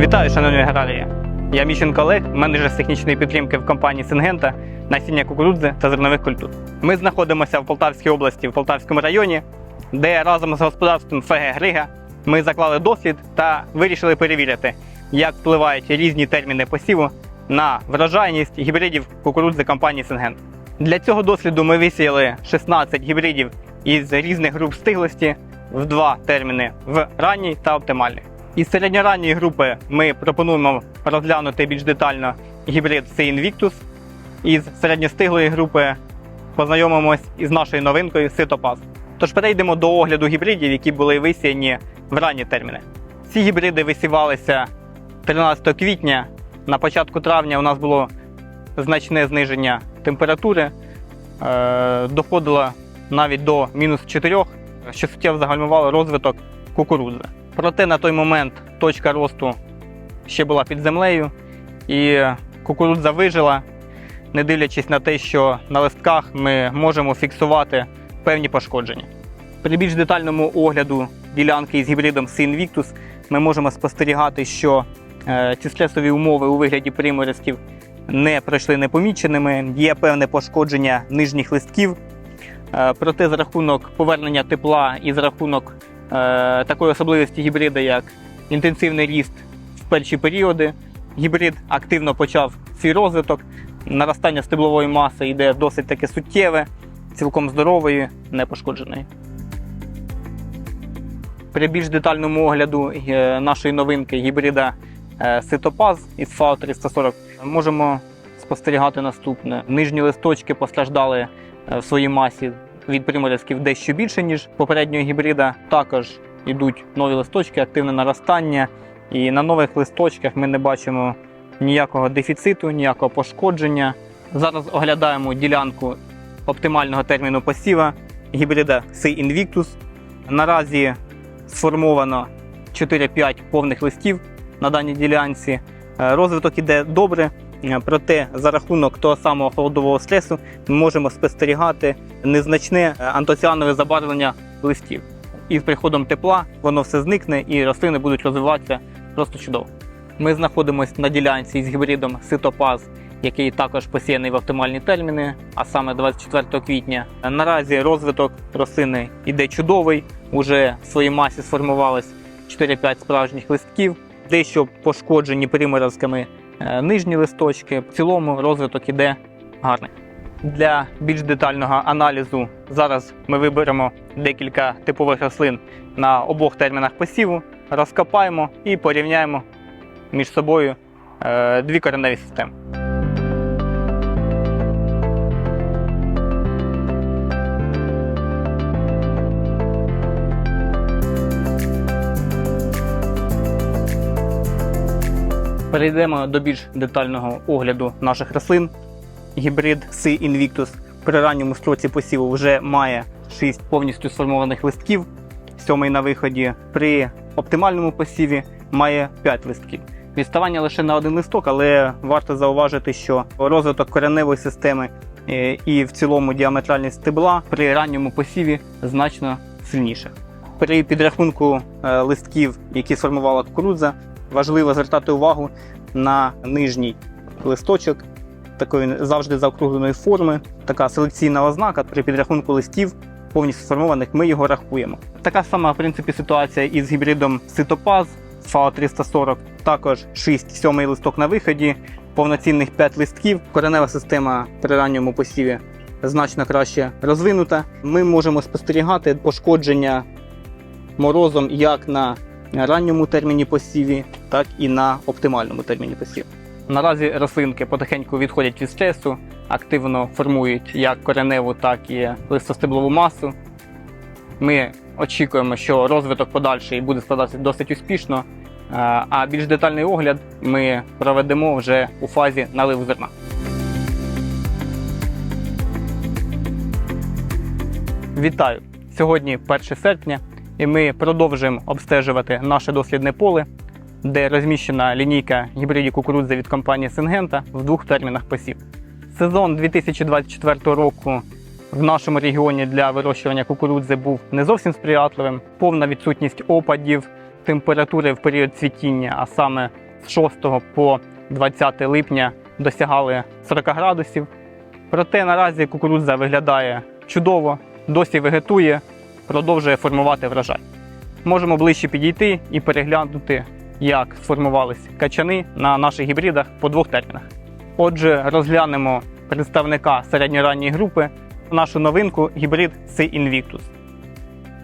Вітаю, шановні аграрії! Я Міщенко Олег, менеджер з технічної підтримки в компанії Сингента, насіння кукурудзи та зернових культур. Ми знаходимося в Полтавській області, в Полтавському районі, де разом з господарством ФГ Грига ми заклали дослід та вирішили перевірити, як впливають різні терміни посіву на врожайність гібридів кукурудзи компанії Сингент. Для цього досліду ми висіяли 16 гібридів із різних груп стиглості в два терміни в ранній та оптимальний. Із середньоранньої групи ми пропонуємо розглянути більш детально гібрид C Invictus. Із середньостиглої групи познайомимось із нашою новинкою Ситопаз. Тож перейдемо до огляду гібридів, які були висіяні в ранні терміни. Ці гібриди висівалися 13 квітня. На початку травня у нас було значне зниження температури, е, доходило навіть до мінус 4, що суттєво загальмувало розвиток кукурудзи. Проте на той момент точка росту ще була під землею, і кукурудза вижила, не дивлячись на те, що на листках ми можемо фіксувати певні пошкодження. При більш детальному огляду ділянки із гібридом C Invictus ми можемо спостерігати, що е, ці стресові умови у вигляді приморозків не пройшли непоміченими, є певне пошкодження нижніх листків. Е, Проте за рахунок повернення тепла і за рахунок е, такої особливості гібрида, як інтенсивний ріст в перші періоди, гібрид активно почав свій розвиток. Наростання стеблової маси йде досить таки суттєве, цілком здорової, непошкодженої. При більш детальному огляду е, нашої новинки гібрида е, Ситопаз із FAO 340 можемо спостерігати наступне. Нижні листочки постраждали е, в своїй масі від приморозків дещо більше, ніж попереднього гібрида. Також йдуть нові листочки, активне наростання. І на нових листочках ми не бачимо ніякого дефіциту, ніякого пошкодження. Зараз оглядаємо ділянку оптимального терміну посіва гібрида C Invictus. Наразі сформовано 4-5 повних листів на даній ділянці. Е, Розвиток іде добре, проте за рахунок того самого холодового стресу ми можемо спостерігати незначне е, антоціанове забарвлення листів. І з приходом тепла воно все зникне і рослини будуть розвиватися просто чудово. Ми знаходимося на ділянці із гібридом Ситопаз, який також посіяний в оптимальні терміни, а саме 24 квітня. Наразі розвиток рослини йде чудовий. Уже в своїй масі сформувалось 4-5 справжніх листків, дещо пошкоджені приморозками е, нижні листочки. В цілому розвиток іде гарний. Для більш детального аналізу зараз ми виберемо декілька типових рослин на обох термінах посіву, розкопаємо і порівняємо між собою е, дві кореневі системи. Перейдемо до більш детального огляду наших рослин. Гібрид C Invictus при ранньому строці посіву вже має 6 повністю сформованих листків, сьомий на виході. При оптимальному посіві має 5 листків. Відставання лише на один листок, але варто зауважити, що розвиток кореневої системи е, і в цілому діаметральність стебла при ранньому посіві значно сильніша. При підрахунку е, листків, які сформувала кукурудза, важливо звертати увагу на нижній листочок такої завжди заокругленої форми. Така селекційна ознака при підрахунку листів повністю сформованих, ми його рахуємо. Така сама в принципі ситуація із гібридом Ситопаз FAO 340. Також 6 сьомий листок на виході, повноцінних 5 листків. Коренева система при ранньому посіві значно краще розвинута. Ми можемо спостерігати пошкодження морозом як на ранньому терміні посіві, так і на оптимальному терміні посіву. Наразі рослинки потихеньку відходять від стресу, активно формують як кореневу, так і листостеблову масу. Ми очікуємо, що розвиток подальший буде складатися досить успішно, е, а більш детальний огляд ми проведемо вже у фазі наливу зерна. Вітаю! Сьогодні 1 серпня, і ми продовжуємо обстежувати наше дослідне поле, де розміщена лінійка гібридів кукурудзи від компанії Сингента в двох термінах посів. Сезон 2024 року в нашому регіоні для вирощування кукурудзи був не зовсім сприятливим, повна відсутність опадів, температури в період цвітіння, а саме з 6 по 20 липня досягали 40 градусів. Проте наразі кукурудза виглядає чудово, досі вегетує, продовжує формувати врожай. Можемо ближче підійти і переглянути, як сформувались качани на наших гібридах по двох термінах. Отже, розглянемо представника середньоранньої групи, нашу новинку гібрид C Invictus.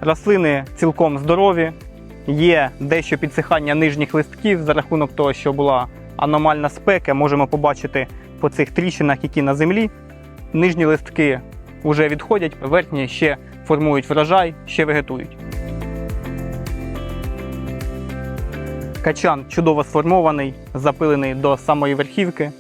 Рослини цілком здорові, є дещо підсихання нижніх листків за рахунок того, що була аномальна спека. Можемо побачити по цих тріщинах, які на землі. Нижні листки вже відходять, верхні ще формують врожай, ще вегетують. Качан чудово сформований, запилений до самої верхівки.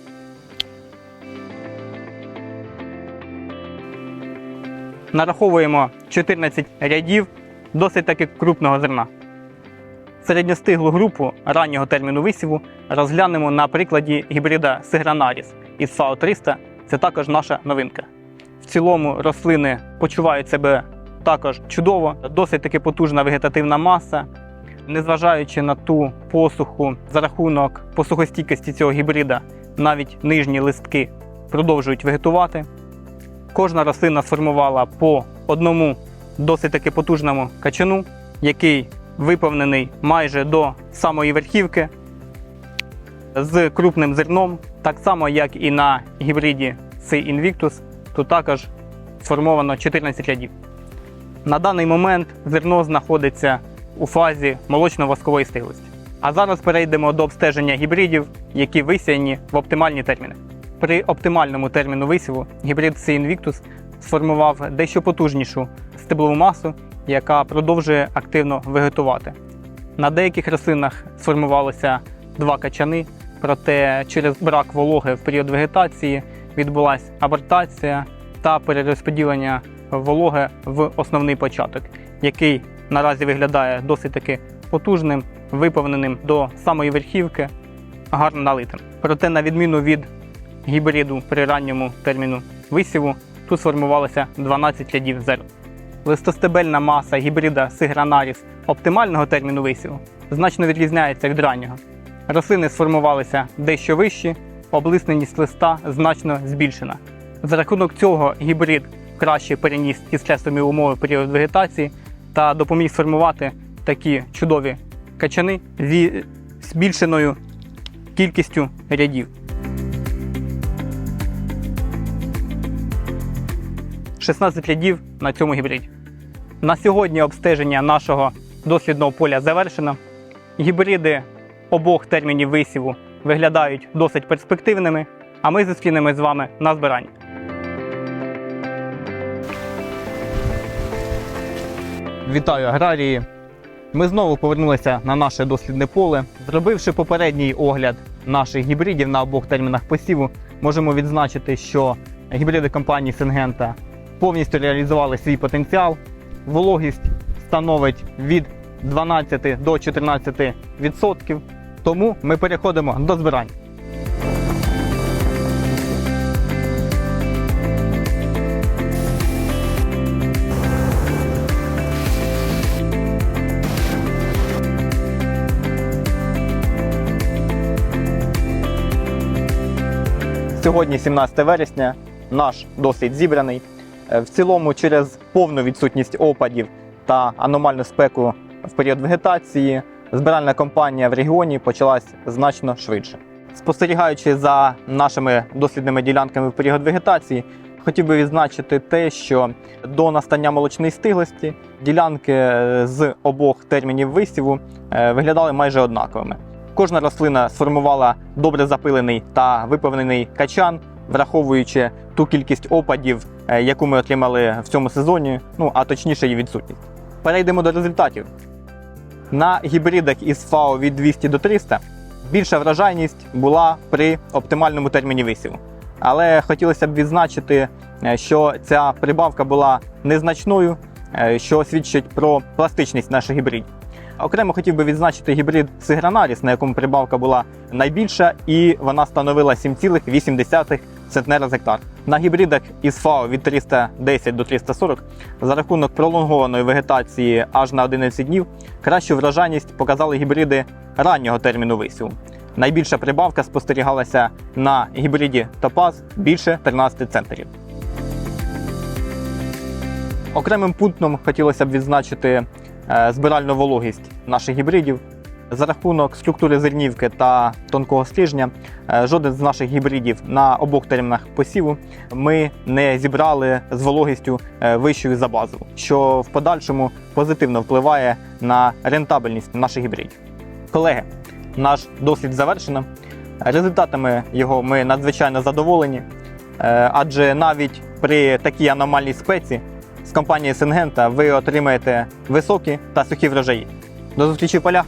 Нараховуємо 14 рядів досить таки крупного зерна. Середньостиглу групу раннього терміну висіву розглянемо на прикладі гібрида Сигранаріс із FAO 300. Це також наша новинка. В цілому рослини почувають себе також чудово, досить таки потужна вегетативна маса. Незважаючи на ту посуху за рахунок посухостійкості цього гібрида, навіть нижні листки продовжують вегетувати. Кожна рослина сформувала по одному досить таки потужному качану, який виповнений майже до самої верхівки з крупним зерном, так само як і на гібриді C Invictus, тут також сформовано 14 рядів. На даний момент зерно знаходиться у фазі молочно-воскової стиглості. А зараз перейдемо до обстеження гібридів, які висіяні в оптимальні терміни. При оптимальному терміну висіву гібрид C Invictus сформував дещо потужнішу стеблову масу, яка продовжує активно вегетувати. На деяких рослинах сформувалося два качани, проте через брак вологи в період вегетації відбулася абортація та перерозподілення вологи в основний початок, який наразі виглядає досить таки потужним, виповненим до самої верхівки, гарно налитим. Проте, на відміну від гібриду при ранньому терміну висіву, тут сформувалося 12 рядів зерн. Листостебельна маса гібрида Сигранаріс оптимального терміну висіву значно відрізняється від раннього. Рослини сформувалися дещо вищі, облисненість листа значно збільшена. За рахунок цього гібрид краще переніс ті стресові умови період вегетації та допоміг сформувати такі чудові качани зі збільшеною кількістю рядів. 16 рядів на цьому гібриді. На сьогодні обстеження нашого дослідного поля завершено. Гібриди обох термінів висіву виглядають досить перспективними, а ми зустрінемось з вами на збиранні. Вітаю аграрії! Ми знову повернулися на наше дослідне поле. Зробивши попередній огляд наших гібридів на обох термінах посіву, можемо відзначити, що гібриди компанії Сингента повністю реалізували свій потенціал. Вологість становить від 12 до 14 відсотків. Тому ми переходимо до збирань. Сьогодні 17 вересня. Наш досвід зібраний. Е, В цілому, через повну відсутність опадів та аномальну спеку в період вегетації, збиральна кампанія в регіоні почалась значно швидше. Спостерігаючи за нашими дослідними ділянками в період вегетації, хотів би відзначити те, що до настання молочної стиглості ділянки е, з обох термінів висіву е, виглядали майже однаковими. Кожна рослина сформувала добре запилений та виповнений качан, враховуючи ту кількість опадів, е, яку ми отримали в цьому сезоні, ну а точніше її відсутність. Перейдемо до результатів. На гібридах із FAO від 200 до 300 більша вражайність була при оптимальному терміні висіву. Але хотілося б відзначити, е, що ця прибавка була незначною, е, що свідчить про пластичність наших гібридів. Окремо хотів би відзначити гібрид Сигранаріс, на якому прибавка була найбільша, і вона становила 7,8 центнера з гектар. На гібридах із ФАО від 310 до 340 за рахунок пролонгованої вегетації аж на 11 днів кращу вражайність показали гібриди раннього терміну висіву. Найбільша прибавка спостерігалася на гібриді Топаз більше 13 центнерів. Окремим пунктом хотілося б відзначити збиральну вологість наших гібридів. За рахунок структури зернівки та тонкого стрижня, е, жоден з наших гібридів на обох термінах посіву ми не зібрали з вологістю е, вищою за базову, що в подальшому позитивно впливає на рентабельність наших гібридів. Колеги, наш дослід завершено. Результатами його ми надзвичайно задоволені, е, адже навіть при такій аномальній спеці компанії Сингента ви отримаєте високі та сухі врожаї. До зустрічі в полях!